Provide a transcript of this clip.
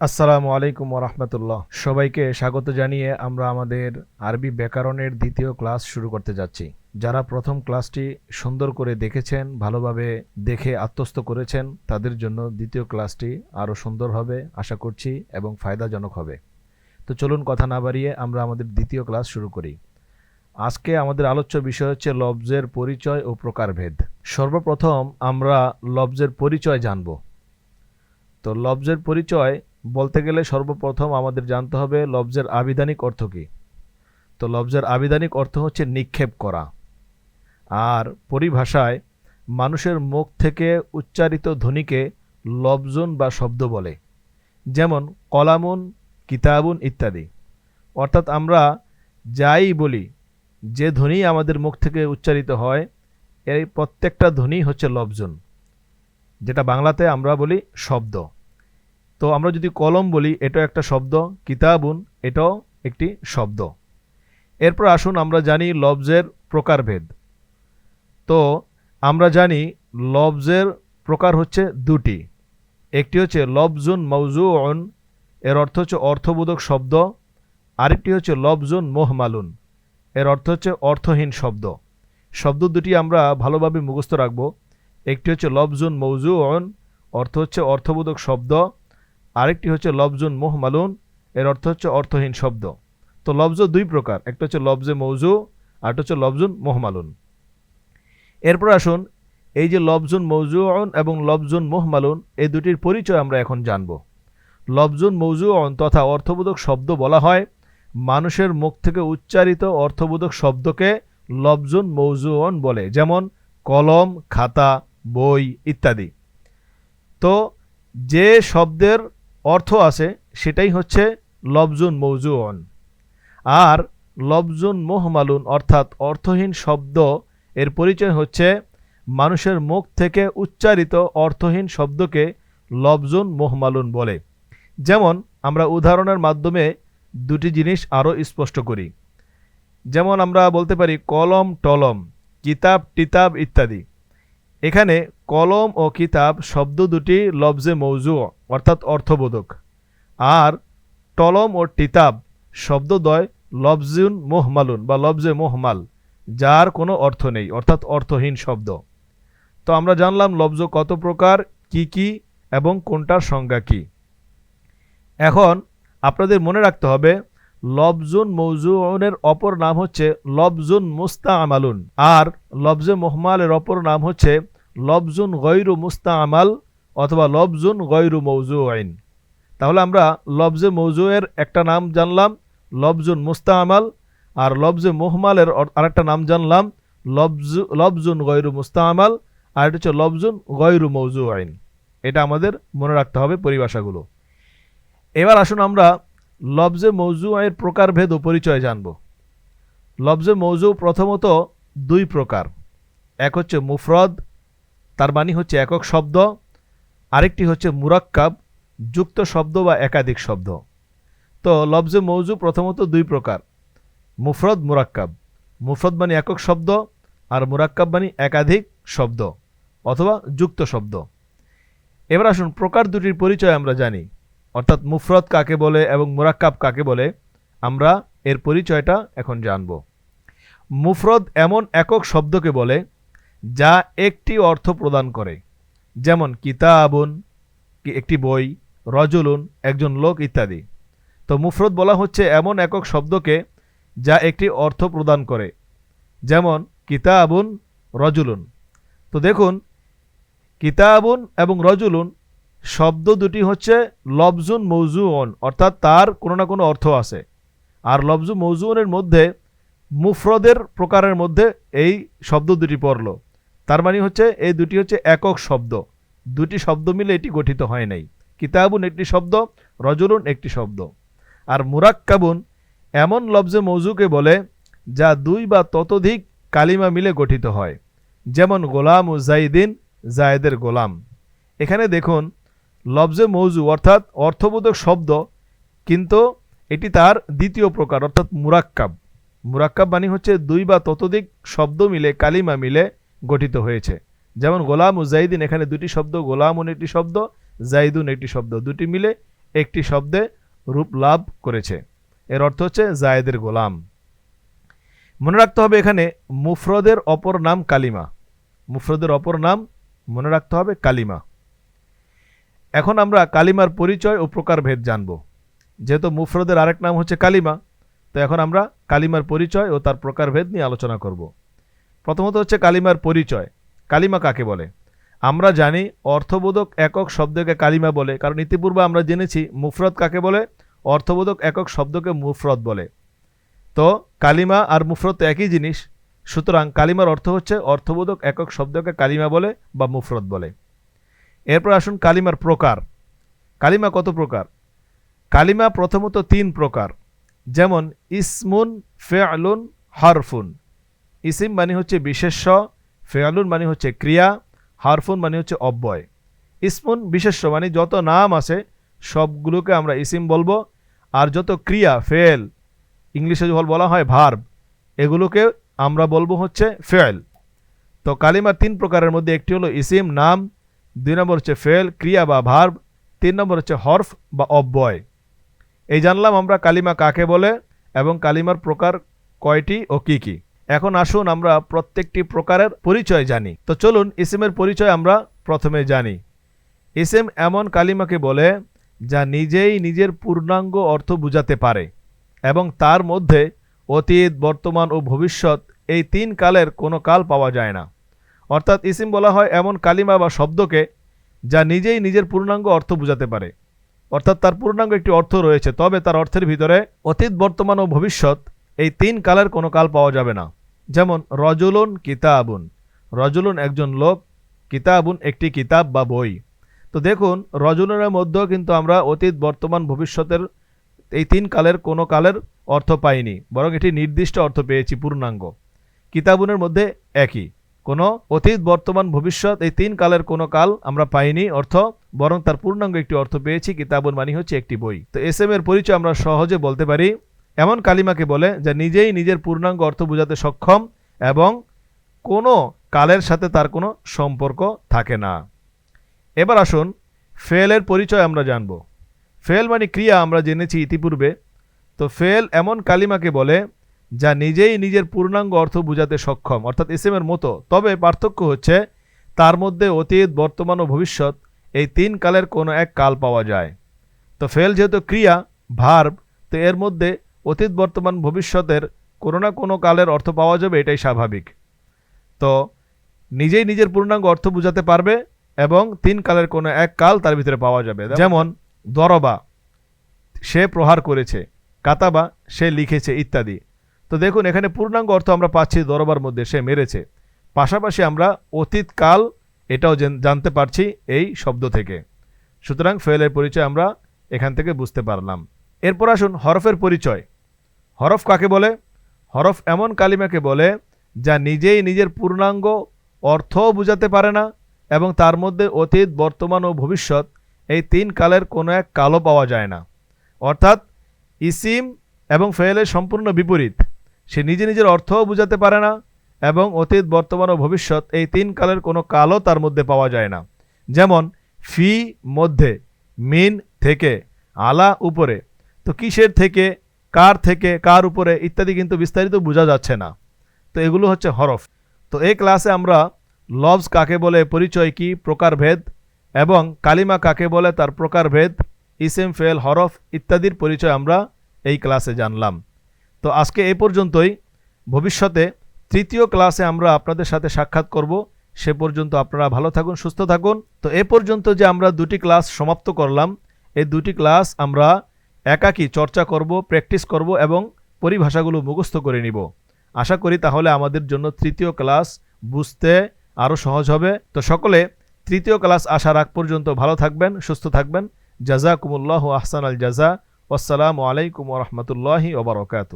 আসসালামু আলাইকুম রহমতুল্লাহ সবাইকে স্বাগত জানিয়ে আমরা আমাদের আরবি ব্যাকরণের দ্বিতীয় ক্লাস শুরু করতে যাচ্ছি। যারা প্রথম ক্লাসটি সুন্দর করে দেখেছেন, ভালোভাবে দেখে আত্মস্থ করেছেন, তাদের জন্য দ্বিতীয় ক্লাসটি আরও সুন্দর হবে, আশা করছি, এবং ফায়দাজনক হবে। তো চলুন কথা না বাড়িয়ে আমরা আমাদের দ্বিতীয় ক্লাস শুরু করি। আজকে আমাদের আলোচ্য বিষয় হচ্ছে লব্জের পরিচয় ও প্রকারভেদ। সর্বপ্রথম আমরা লব্জের পরিচয় জানব। তো লব্জের পরিচয় বলতে গেলে সর্বপ্রথম আমাদের জানতে হবে লব্জের আবিধানিক অর্থ কী। তো লব্জের আবিধানিক অর্থ হচ্ছে নিক্ষেপ করা। আর পরিভাষায় মানুষের মুখ থেকে উচ্চারিত ধ্বনিকে লব্জন বা শব্দ বলে। যেমন কলামুন, কিতাবুন ইত্যাদি। অর্থাৎ আমরা যাই বলি, যে ধ্বনি আমাদের মুখ থেকে উচ্চারিত হয়, এই প্রত্যেকটা ধ্বনি হচ্ছে লব্জন। যেটা বাংলাতে আমরা বলি শব্দ। তো আমরা যদি কলম বলি, এটাও একটা শব্দ, কিতাবুন, এটাও একটি শব্দ। এরপর আসুন আমরা জানি লব্জের প্রকারভেদ। তো আমরা জানি লব্জের প্রকার হচ্ছে দুটি। একটি হচ্ছে লবজুন মৌজুন এর অর্থ হচ্ছে অর্থবোধক শব্দ। আরেকটি হচ্ছে লবজুন মোহমালুন, এর অর্থ হচ্ছে অর্থহীন শব্দ। শব্দ দুটি আমরা ভালোভাবে মুখস্থ রাখব। একটি হচ্ছে লবজুন মৌজুন অর্থ হচ্ছে অর্থবোধক শব্দ। আরেকটি হচ্ছে লবজুন মোহমালুন, এর অর্থ হচ্ছে অর্থহীন শব্দ। তো লবজ দুই প্রকার, একটা হচ্ছে লবজে মৌজু আরেকটা হচ্ছে লবজুন মোহমালুন। এরপর আসুন, এই যে লবজুন মৌজুন এবং লবজুন মোহমালুন এই দুটির পরিচয় আমরা এখন জানব। লবজুন মৌজুন তথা অর্থবোধক শব্দ বলা হয়, মানুষের মুখ থেকে উচ্চারিত অর্থবোধক শব্দকে লবজুন মৌজুন বলে, যেমন কলম, খাতা, বই ইত্যাদি। তো যে শব্দের অর্থ আছে, সেটাই হচ্ছে লবজুন মৌজুন আর লবজুন মোহমালুন অর্থাৎ অর্থহীন শব্দ, এর পরিচয় হচ্ছে মানুষের মুখ থেকে উচ্চারিত অর্থহীন শব্দকে লবজুন মোহমালুন বলে। যেমন আমরা উদাহরণের মাধ্যমে দুটি জিনিস আরও স্পষ্ট করি। যেমন আমরা বলতে পারি কলম, টলম, কিতাব, টিতাব ইত্যাদি। এখানে কলম ও কিতাব শব্দ দুটি লবজে মৌজু অর্থাৎ অর্থবোধক। আর টলম ও টিতাব শব্দদ্বয় লবজুন মোহমালুন বা লবজে মোহমাল, যার কোনো অর্থ নেই, অর্থাৎ অর্থহীন শব্দ। তো আমরা জানলাম লব্জ কত প্রকার, কি কি, এবং কোনটার সংজ্ঞা কি। এখন আপনাদের মনে রাখতে হবে, লবজুন মৌজুনের অপর নাম হচ্ছে লবজুন মুস্তা আমালুন আর লবজে মোহমালের অপর নাম হচ্ছে লবজুন গৈরু মুস্তা আমাল অথবা লবজুন গৈরু মৌজু আইন তাহলে আমরা লবজে মৌজুয়ের একটা নাম জানলাম, লবজুন মুস্তা আমাল আর লবজে মোহমালের আরেকটা নাম জানলাম, লবজু লবজুন গৈরু মুস্তা আমাল আর এটা হচ্ছে লবজুন গৈরু মৌজু আইন এটা আমাদের মনে রাখতে হবে পরিভাষাগুলো। এবার আসুন আমরা লবজে মৌজু আয়ের প্রকারভেদ ও পরিচয় জানব। লবজে মৌজু প্রথমত দুই প্রকার। এক হচ্ছে মুফরদ, তার মানে হচ্ছে একক শব্দ। আরেকটি হচ্ছে মুরাক্কাব যুক্ত শব্দ বা একাধিক শব্দ। তো লবজে মৌজু প্রথমত দুই প্রকার, মুফরদ, মুরাক্কাব। মুফরদ মানে একক শব্দ আর মুরাক্কাব মানে একাধিক শব্দ অথবা যুক্ত শব্দ এবার আসুন, প্রকার দুটির পরিচয় আমরা জানি। অর্থাৎ মুফরদ কাকে বলে এবং মুরাক্কাব কাকে বলে, আমরা এর পরিচয়টা এখন জানব। মুফরদ এমন একক শব্দকে বলে যা একটি অর্থ প্রদান করে। যেমন কিতাবুন একটি বই, রজুলুন, একজন লোক ইত্যাদি। তো মুফরদ বলা হচ্ছে এমন একক শব্দকে যা একটি অর্থ প্রদান করে। যেমন কিতাবুন, রজুলুন। তো দেখুন, কিতাবুন এবং রজুলুন শব্দ দুটি হচ্ছে লবজুন মৌজুয়ন অর্থাৎ তার কোনো না কোনো অর্থ আছে। আর লবজু মৌজুয়নের মধ্যে মুফরদের প্রকারের মধ্যে এই শব্দ দুটি পড়ল। তার মানে হচ্ছে এই দুটি হচ্ছে একক শব্দ। দুটি শব্দ মিলে এটি গঠিত হয় নাই। কিতাবুন একটি শব্দ, রজুলুন একটি শব্দ। আর মুরাক্কাবুন এমন লবজে মৌজুকে বলে, যা দুই বা ততোধিক কালিমা মিলে গঠিত হয়। যেমন গোলাম ও জাইদিন, জায়েদের গোলাম। এখানে দেখুন, লবজে মৌজু অর্থাৎ অর্থবোধক শব্দ, কিন্তু এটি তার দ্বিতীয় প্রকার, অর্থাৎ মুরাক্কাব। মুরাক্কাব মানে হচ্ছে দুই বা ততোধিক শব্দ মিলে, কালিমা মিলে গঠিত হয়েছে। যেমন গোলাম ও জাইদিন, এখানে দুটি শব্দ গোলামুন একটি শব্দ, জাইদুন একটি শব্দ। দুটি মিলে একটি শব্দে রূপ লাভ করেছে। এর অর্থ হচ্ছে জায়েদের গোলাম। মনে রাখতে হবে এখানে মুফরদের অপর নাম কালিমা। মুফরদের অপর নাম মনে রাখতে হবে কালিমা। এখন আমরা কালিমার পরিচয় ও প্রকারভেদ জানব। যেহেতু মুফরদের আরেক নাম হচ্ছে কালিমা, তো এখন আমরা কালিমার পরিচয় ও তার প্রকারভেদ নিয়ে আলোচনা করব। প্রথমত হচ্ছে কালিমার পরিচয়। কালিমা কাকে বলে? আমরা জানি অর্থবোধক একক শব্দকে কালিমা বলে, কারণ ইতিপূর্বে আমরা জেনেছি মুফরদ কাকে বলে? অর্থবোধক একক শব্দকে মুফরদ বলে। তো কালিমা আর মুফরত একই জিনিস, সুতরাং কালিমার অর্থ হচ্ছে অর্থবোধক একক শব্দকে কালিমা বলে বা মুফরদ বলে। এরপর আসুন কালিমার প্রকার। কালিমা কত প্রকার? কালিমা প্রথমত তিন প্রকার, যেমন ইসমুন, ফেআলুন, হারফুন। ইসিম মানে হচ্ছে বিশেষ্য, ফেয়ালুন মানে হচ্ছে ক্রিয়া, হারফুন মানে হচ্ছে অব্যয়। ইসমুন, বিশেষ্য মানে যত নাম আছে, সবগুলোকে আমরা ইসিম বলব, আর যত ক্রিয়া ফেল ইংলিশে যখন বলা হয় ভার্ব, এগুলোকে আমরা বলব হচ্ছে ফেল তো কালিমার তিন প্রকারের মধ্যে একটি হলো ইসিম, নাম, দুই নম্বর হচ্ছে ফেল ক্রিয়া বা ভার্ব, তিন নম্বর হচ্ছে হরফ বা অব্যয়। এই জানলাম আমরা কালিমা কাকে বলে এবং কালিমার প্রকার কয়টি ও কী কি। এখন আসুন আমরা প্রত্যেকটি প্রকারের পরিচয় জানি। তো চলুন, ইসিমের পরিচয় আমরা প্রথমে জানি। ইসিম এমন কালিমাকে বলে, যা নিজেই নিজের পূর্ণাঙ্গ অর্থ বুঝাতে পারে এবং তার মধ্যে অতীত, বর্তমান ও ভবিষ্যৎ এই তিন কালের কোনো কাল পাওয়া যায় না। অর্থাৎ ইসিম বলা হয় এমন কালিমা বা শব্দকে যা নিজেই নিজের পূর্ণাঙ্গ অর্থ বুঝাতে পারে। অর্থাৎ তার পূর্ণাঙ্গ একটি অর্থ রয়েছে, তবে তার অর্থের ভিতরে অতীত, বর্তমান ও ভবিষ্যৎ এই তিন কালের কোনো কাল পাওয়া যাবে না। যেমন, রজুলুন কিতাবুন। রজুলুন একজন লোক, কিতাবুন একটি কিতাব বা বই। তো দেখুন, রজুলনের মধ্যেও কিন্তু আমরা অতীত, বর্তমান, ভবিষ্যতের এই তিন কালের কোনো কালের অর্থ পাইনি, বরং এটি নির্দিষ্ট অর্থ পেয়েছি, পূর্ণাঙ্গ। কিতাবুনের মধ্যে একই। কোনো অতীত, বর্তমান, ভবিষ্যৎ এই তিন কালের কোনো কাল আমরা পাইনি অর্থ, বরং তার পূর্ণাঙ্গ একটি অর্থ পেয়েছি, কিতাবুন মানে হচ্ছে একটি বই। তো এস এম এর পরিচয় আমরা সহজে বলতে পারি এমন কালিমাকে বলে যা নিজেই নিজের পূর্ণাঙ্গ অর্থ বোঝাতে সক্ষম এবং কোনো কালের সাথে তার কোনো সম্পর্ক থাকে না। এবার আসুন ফেলের পরিচয় আমরা জানব। ফেল মানে ক্রিয়া আমরা জেনেছি ইতিপূর্বে। তো ফেল এমন কালিমাকে বলে যা নিজেই নিজের পূর্ণাঙ্গ অর্থ বোঝাতে সক্ষম, অর্থাৎ এসএমের মতো। তবে পার্থক্য হচ্ছে তার মধ্যে অতীত, বর্তমান ও ভবিষ্যৎ এই তিন কালের কোনো এক কাল পাওয়া যায়। তো ফেল যেহেতু ক্রিয়া, ভার্ব, তো এর মধ্যে অতীত বর্তমান ভবিষ্যতের কোনো না কোনো কালের অর্থ পাওয়া যাবে এটাই স্বাভাবিক। তো নিজেই নিজের পূর্ণাঙ্গ অর্থ বোঝাতে পারবে এবং তিন কালের কোনো এক কাল তার ভিতরে পাওয়া যাবে। যেমন দরবা সে প্রহার করেছে কাতাবা সে লিখেছে ইত্যাদি। তো দেখুন এখানে পূর্ণাঙ্গ অর্থ আমরা পাচ্ছি দরবার মধ্যে সে মেরেছে। পাশাপাশি আমরা অতীত কাল এটাও জানতে পারছি এই শব্দ থেকে। সুতরাং ফেলের পরিচয় আমরা এখান থেকে বুঝতে পারলাম। এরপর আসুন হরফের পরিচয়। হরফ কাকে বলে? হরফ এমন কালিমাকে বলে যা নিজেই নিজের পূর্ণাঙ্গ অর্থও বুঝাতে পারে না এবং তার মধ্যে অতীত, বর্তমান ও ভবিষ্যৎ এই তিন কালের কোনো এক কালও পাওয়া যায় না। অর্থাৎ ইসিম এবং ফেলের সম্পূর্ণ বিপরীত। সে নিজে নিজের অর্থও বুঝাতে পারে না এবং অতীত, বর্তমান ও ভবিষ্যৎ এই তিন কালের কোনো কালও তার মধ্যে পাওয়া যায় না। যেমন, ফি মধ্যে, মিন থেকে, আলা উপরে। তো কিসের থেকে? কার থেকে, কার উপরে ইত্যাদি কিন্তু বিস্তারিত বোঝা যাচ্ছে না। তো এগুলো হচ্ছে হরফ। তো এই ক্লাসে আমরা লভস কাকে বলে, পরিচয় কি প্রকারভেদ এবং কালিমা কাকে বলে, তার প্রকারভেদ ইসেম, ফেল, হরফ ইত্যাদির পরিচয় আমরা এই ক্লাসে জানলাম। তো আজকে এ পর্যন্তই। ভবিষ্যতে তৃতীয় ক্লাসে আমরা আপনাদের সাথে সাক্ষাৎ করব। সে পর্যন্ত আপনারা ভালো থাকুন, সুস্থ থাকুন। তো এ পর্যন্ত যে আমরা দুটি ক্লাস সমাপ্ত করলাম, এই দুটি ক্লাস আমরা একাকী চর্চা করব, প্র্যাকটিস করব এবং পরিভাষাগুলো মুখস্থ করে নিব। আশা করি তাহলে আমাদের জন্য তৃতীয় ক্লাস বুঝতে আরও সহজ হবে। তো সকলে তৃতীয় ক্লাস আসার আগ পর্যন্ত ভালো থাকবেন, সুস্থ থাকবেন। জাজা কুমুল্লাহ আহসান আল জাজা। আসসালামু আলাইকুম রহমতুল্লাহি ওবরকাত